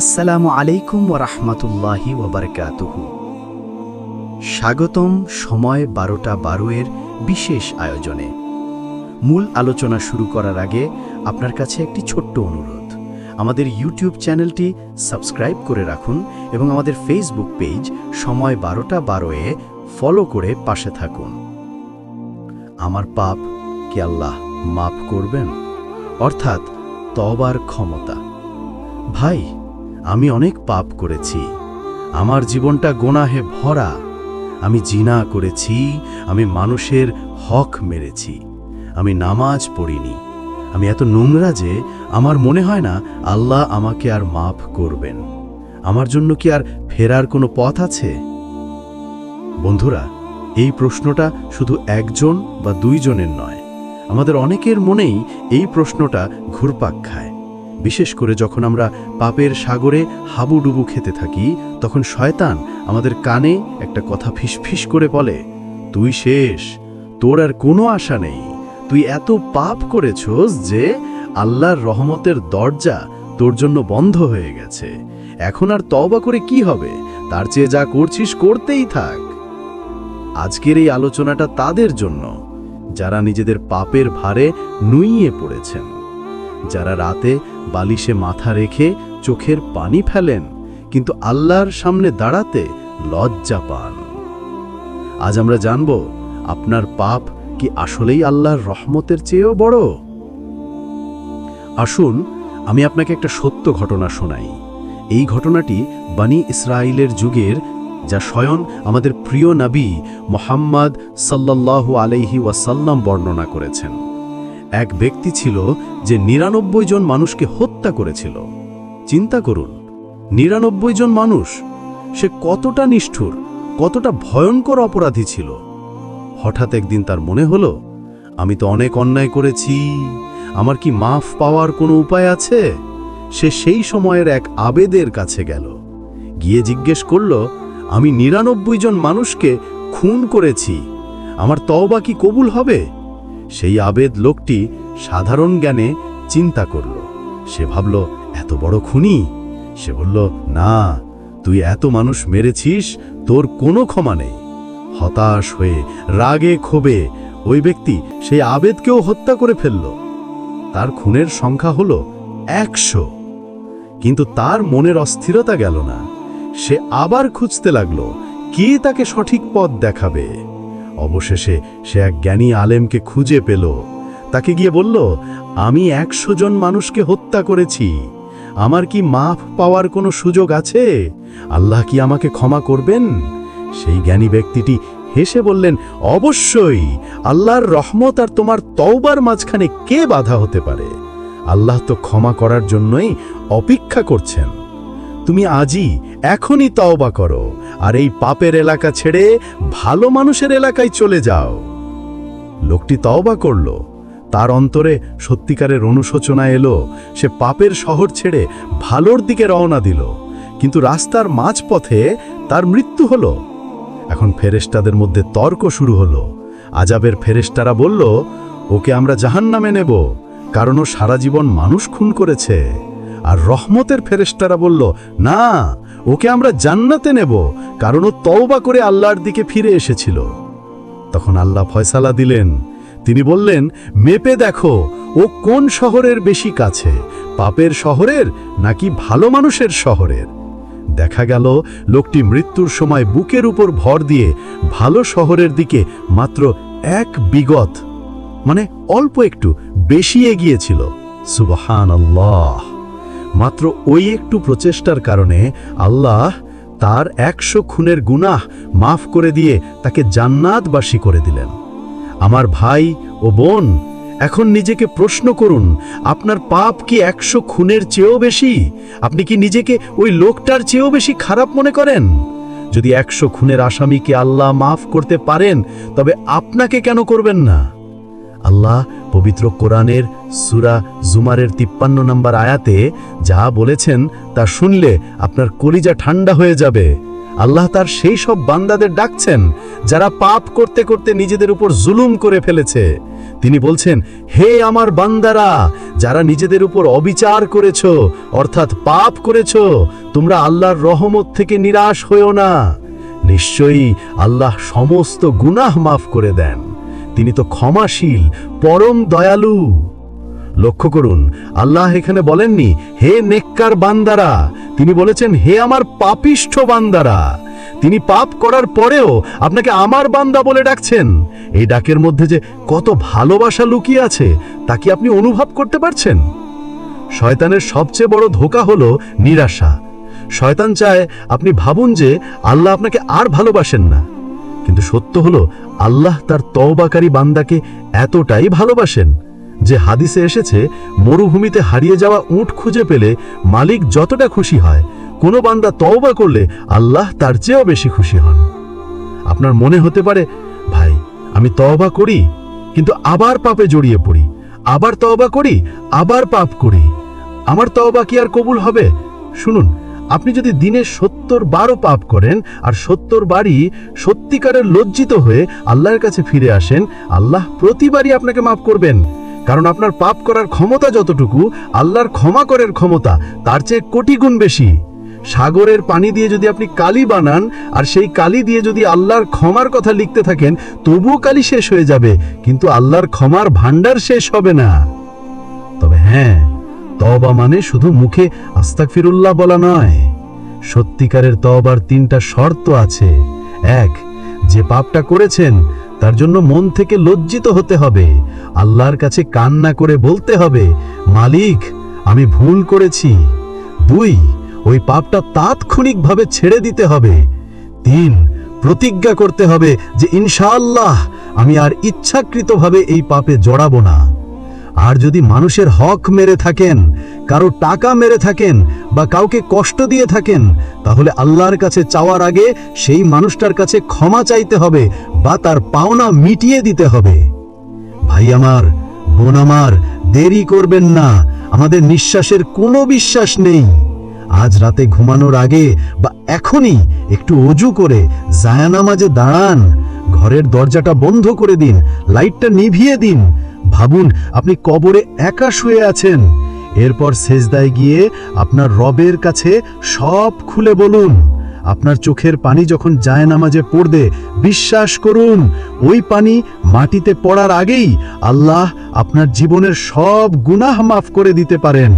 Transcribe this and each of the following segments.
আসসালামু আলাইকুম ওরহমতুল্লাহি ওবরকাতুহু স্বাগতম সময় বারোটা বারো এর বিশেষ আয়োজনে। মূল আলোচনা শুরু করার আগে আপনার কাছে একটি ছোট্ট অনুরোধ। আমাদের ইউটিউব চ্যানেলটি সাবস্ক্রাইব করে রাখুন এবং আমাদের ফেসবুক পেজ সময় বারোটা বারো এ ফলো করে পাশে থাকুন। আমার পাপ কি আল্লাহ মাফ করবেন? অর্থাৎ তবার ক্ষমতা। ভাই আমি অনেক পাপ করেছি। আমার জীবনটা গোনাহে ভরা। আমি জিনা করেছি। আমি মানুষের হক মেরেছি। আমি নামাজ পড়িনি। আমি এত নোংরা যে আমার মনে হয় না আল্লাহ আমাকে আর মাফ করবেন। আমার জন্য কি আর ফেরার কোনো পথ আছে? বন্ধুরা, এই প্রশ্নটা শুধু একজন বা দুইজনের নয়। আমাদের অনেকের মনেই এই প্রশ্নটা ঘুরপাক খায়। বিশেষ করে যখন আমরা পাপের সাগরে হাবুডুবু খেতে থাকি, তখন শয়তান আমাদের কানে একটা কথা ফিসফিস করে বলে, তুই শেষ, তোর আর কোনো আশা নেই। তুই এত পাপ করেছস যে আল্লাহর রহমতের দরজা তোর জন্য বন্ধ হয়ে গেছে। এখন আর তবা করে কি হবে? তার চেয়ে যা করছিস, করতেই থাক। আজকের এই আলোচনাটা তাদের জন্য, যারা নিজেদের পাপের ভারে নুইয়ে পড়েছেন। যারা রাতে বালিশে মাথা রেখে চোখের পানি ফেলেন, কিন্তু আল্লাহর সামনে দাঁড়াতে লজ্জা পান। আজ আমরা জানব, আপনার পাপ কি আসলেই আল্লাহর রহমতের চেয়েও বড়? আসুন, আমি আপনাকে একটা সত্য ঘটনা শোনাই। এই ঘটনাটি বানি ইসরায়েলের যুগের, যা স্বয়ং আমাদের প্রিয় নাবী মোহাম্মদ সাল্লাল্লাহু আলাইহি ওয়াসাল্লাম বর্ণনা করেছেন। এক ব্যক্তি ছিল যে নিরানব্বই জন মানুষকে হত্যা করেছিল। চিন্তা করুন, নিরানব্বই জন মানুষ, সে কতটা নিষ্ঠুর, কতটা ভয়ঙ্কর অপরাধী ছিল। হঠাৎ একদিন তার মনে হলো, আমি তো অনেক অন্যায় করেছি, আমার কি মাফ পাওয়ার কোনো উপায় আছে? সে সেই সময়ের এক আবেদের কাছে গেল, গিয়ে জিজ্ঞেস করল, আমি নিরানব্বই জন মানুষকে খুন করেছি, আমার তওবা কি কবুল হবে? সেই আবেদ লোকটি সাধারণ জ্ঞানে চিন্তা করল। সে ভাবল, এত বড় খুনি? সে বলল, না, তুই এত মানুষ মেরেছিস, তোর কোনো ক্ষমা নেই। হতাশ হয়ে, রাগে ক্ষোভে, ওই ব্যক্তি সেই আবেদকেও হত্যা করে ফেলল। তার খুনের সংখ্যা হল একশো। কিন্তু তার মনের অস্থিরতা গেল না। সে আবার খুঁজতে লাগল, কে তাকে সঠিক পথ দেখাবে? অবশেষে সে এক জ্ঞানী আলেমকে খুঁজে পেল। তাকে গিয়ে বলল, আমি একশো জন মানুষকে হত্যা করেছি। আমার কি মাফ পাওয়ার কোনো সুযোগ আছে? আল্লাহ কি আমাকে ক্ষমা করবেন? সেই জ্ঞানী ব্যক্তিটি হেসে বললেন, অবশ্যই, আল্লাহর রহমত আর তোমার তওবার মাঝখানে কে বাধা হতে পারে? আল্লাহ তো ক্ষমা করার জন্যই অপেক্ষা করছেন। তুমি আজই এখনই তওবা করো, আর এই পাপের এলাকা ছেড়ে ভালো মানুষের এলাকায় চলে যাও। লোকটি তওবা করল। তার অন্তরে সত্যিকারের অনুশোচনা এলো, সে পাপের শহর ছেড়ে ভালোর দিকে রওনা দিল। কিন্তু রাস্তার মাঝপথে তার মৃত্যু হলো। এখন ফেরেশতাদের মধ্যে তর্ক শুরু হলো। আজাবের ফেরেশতারা বলল, ওকে আমরা জাহান্নামে নেব, কারণ ও সারা জীবন মানুষ খুন করেছে। আর রহমতের ফেরেস্তারা বলল, না, ওকে আমরা জান্নাতে নেব, কারণ ও তওবা করে আল্লাহর দিকে ফিরে এসেছিল। তখন আল্লাহ ফয়সালা দিলেন। তিনি বললেন, মেপে দেখো, ও কোন শহরের বেশি কাছে, পাপের শহরের নাকি ভালো মানুষের শহরের? দেখা গেল, লোকটি মৃত্যুর সময় বুকের উপর ভর দিয়ে ভালো শহরের দিকে মাত্র এক বিগত মানে অল্প একটু বেশি এগিয়েছিল। সুবহান আল্লাহ মাত্র ওই একটু প্রচেষ্টার কারণে আল্লাহ তার একশো খুনের গুনাহ মাফ করে দিয়ে তাকে জান্নাতবাসী করে দিলেন। আমার ভাই ও বোন, এখন নিজেকে প্রশ্ন করুন, আপনার পাপ কি একশো খুনের চেয়েও বেশি? আপনি কি নিজেকে ওই লোকটার চেয়েও বেশি খারাপ মনে করেন? যদি একশো খুনের আসামিকে আল্লাহ মাফ করতে পারেন, তবে আপনাকে কেন করবেন না? আল্লাহ পবিত্র কোরআনের সুরা জুমারের তিপ্পান্ন নম্বর আয়াতে যা বলেছেন, তা শুনলে আপনার কলিজা ঠান্ডা হয়ে যাবে। আল্লাহ তার সেই সব বান্দাদের ডাকছেন, যারা পাপ করতে করতে নিজেদের উপর জুলুম করে ফেলেছে। তিনি বলছেন, হে আমার বান্দারা, যারা নিজেদের উপর অবিচার করেছ, অর্থাৎ পাপ করেছ, তোমরা আল্লাহর রহমত থেকে নিরাশ হইও না। নিশ্চয়ই আল্লাহ সমস্ত গুনাহ মাফ করে দেন। তিনি তো ক্ষমাশীল, পরম দয়ালু। লক্ষ্য করুন, আল্লাহ এখানে বলেননি, হে নেককার বান্দারা। তিনি বলেছেন, হে আমার পাপিষ্ঠ বান্দারা। তিনি পাপ করার পরেও আপনাকে আমার বান্দা বলে ডাকছেন। এই ডাকের মধ্যে যে কত ভালোবাসা লুকিয়ে আছে, তা কি আপনি অনুভব করতে পারছেন? শয়তানের সবচেয়ে বড় ধোকা হলো নিরাশা। শয়তান চায় আপনি ভাবুন যে আল্লাহ আপনাকে আর ভালোবাসেন না। কিন্তু সত্য হলো, আল্লাহ তার তওবাকারী বান্দাকে এতটাই ভালোবাসেন। যে হাদিসে এসেছে, মরুভূমিতে হারিয়ে যাওয়া উট খুঁজে পেলে মালিক যতটা খুশি হয়, কোনো বান্দা তওবা করলে আল্লাহ তার চেয়েও বেশি খুশি হন। আপনার মনে হতে পারে, ভাই, আমি তওবা করি, কিন্তু আবার পাপে জড়িয়ে পড়ি, আবার তওবা করি, আবার পাপ করি। আমার তওবা কি আর কবুল হবে? শুনুন, আপনি যদি দিনে সত্তর বারও পাপ করেন আর সত্তর বারই সত্যিকারের লজ্জিত হয়ে আল্লাহর কাছে ফিরে আসেন, আল্লাহ প্রতিবারই আপনাকে মাফ করবেন। কারণ আপনার পাপ করার ক্ষমতা যতটুকু, আল্লাহর ক্ষমা করার ক্ষমতা, তার চেয়ে কোটি গুণ বেশি। সাগরের পানি দিয়ে যদি আপনি কালি বানান, আর সেই কালি দিয়ে যদি আল্লাহর ক্ষমার কথা লিখতে থাকেন, তবুও কালি শেষ হয়ে যাবে, কিন্তু আল্লাহর ক্ষমার ভাণ্ডার শেষ হবে না। তবে হ্যাঁ তওবা মানে শুধু মুখে আস্তাগফিরুল্লাহ বলা নয়। সত্যিকারের তবার তিনটা শর্ত আছে। এক, যে পাপটা করেছেন, তার জন্য মন থেকে লজ্জিত হতে হবে। আল্লাহর কাছে কান্না করে বলতে হবে, মালিক, আমি ভুল করেছি। দুই, ওই পাপটা তাৎক্ষণিকভাবে ছেড়ে দিতে হবে। তিন, প্রতিজ্ঞা করতে হবে যে ইনশাআল্লাহ আমি আর ইচ্ছাকৃতভাবে এই পাপে জড়াবো না। আর যদি মানুষের হক মেরে থাকেন, কারও টাকা মেরে থাকেন বা কাউকে কষ্ট দিয়ে থাকেন, তাহলে আল্লাহর কাছে চাওয়ার আগে সেই মানুষটার কাছে ক্ষমা চাইতে হবে বা তার পাওনা মিটিয়ে দিতে হবে। ভাই আমার, বোন আমার, দেরি করবেন না। আমাদের নিঃশ্বাসের কোনো বিশ্বাস নেই। আজ রাতে ঘুমানোর আগে বা এখনই একটু অজু করে জায়ানামাজে দাঁড়ান। ঘরের দরজাটা বন্ধ করে দিন, লাইটটা নিভিয়ে দিন। ভাবুন, আপনি কবরে একা শুয়ে আছেন। এরপর সেজদায় গিয়ে আপনার রবের কাছে সব খুলে বলুন। আপনার চোখের পানি যখন যায় নামাজে পড়বে, বিশ্বাস করুন, ওই পানি মাটিতে পড়ার আগেই আল্লাহ আপনার জীবনের সব গুনাহ মাফ করে দিতে পারেন।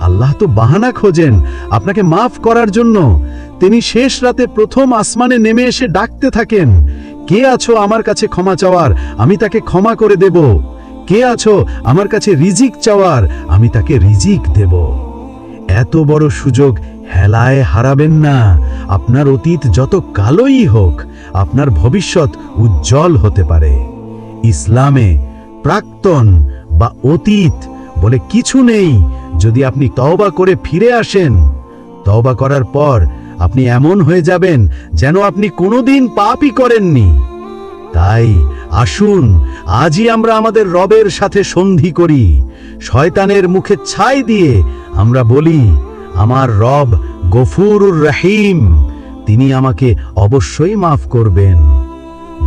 আল্লাহ তো বাহানা খোঁজেন আপনাকে মাফ করার জন্য। তিনি শেষ রাতে প্রথম আসমানে নেমে এসে ডাকতে থাকেন, কে আছো আমার কাছে ক্ষমা চাওয়ার? আমি তাকে ক্ষমা করে দেব। কে আছো আমার কাছে রিজিক চাওয়ার? আমি তাকে রিজিক দেব। এত বড় সুযোগ হেলায় হারাবেন না। আপনার অতীত যত কালোই হোক, আপনার ভবিষ্যৎ উজ্জ্বল হতে পারে। ইসলামে প্রাক্তন বা অতীত বলে কিছু নেই। যদি আপনি তওবা করে ফিরে আসেন, তওবা করার পর আপনি এমন হয়ে যাবেন যেন আপনি কোনোদিন পাপই করেননি। তাই আসুন, আজই আমরা আমাদের রবের সাথে সন্ধি করি। শয়তানের মুখে ছাই দিয়ে আমরা বলি আমার রব গফুর রাহিম, তিনি আমাকে অবশ্যই মাফ করবেন।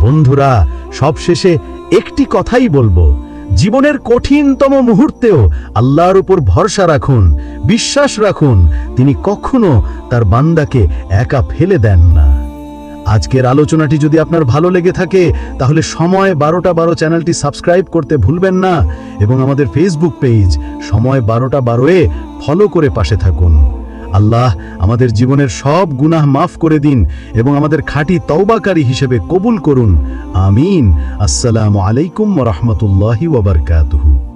বন্ধুরা, সবশেষে একটি কথাই বলব, জীবনের কঠিনতম মুহূর্তেও আল্লাহর উপর ভরসা রাখুন, বিশ্বাস রাখুন, তিনি কখনো তার বান্দাকে একা ফেলে দেন না। আজকের আলোচনাটি যদি আপনার ভালো লেগে থাকে, তাহলে সময় বারোটা বারো চ্যানেলটি সাবস্ক্রাইব করতে ভুলবেন না এবং আমাদের ফেসবুক পেজ সময় বারোটা বারোয়ে ফলো করে পাশে থাকুন। আল্লাহ আমাদের জীবনের সব গুনাহ মাফ করে দিন এবং আমাদের খাঁটি তওবাকারী হিসেবে কবুল করুন। আমিন। আসসালামু আলাইকুম রহমতুল্লাহি ওবরকাতুহু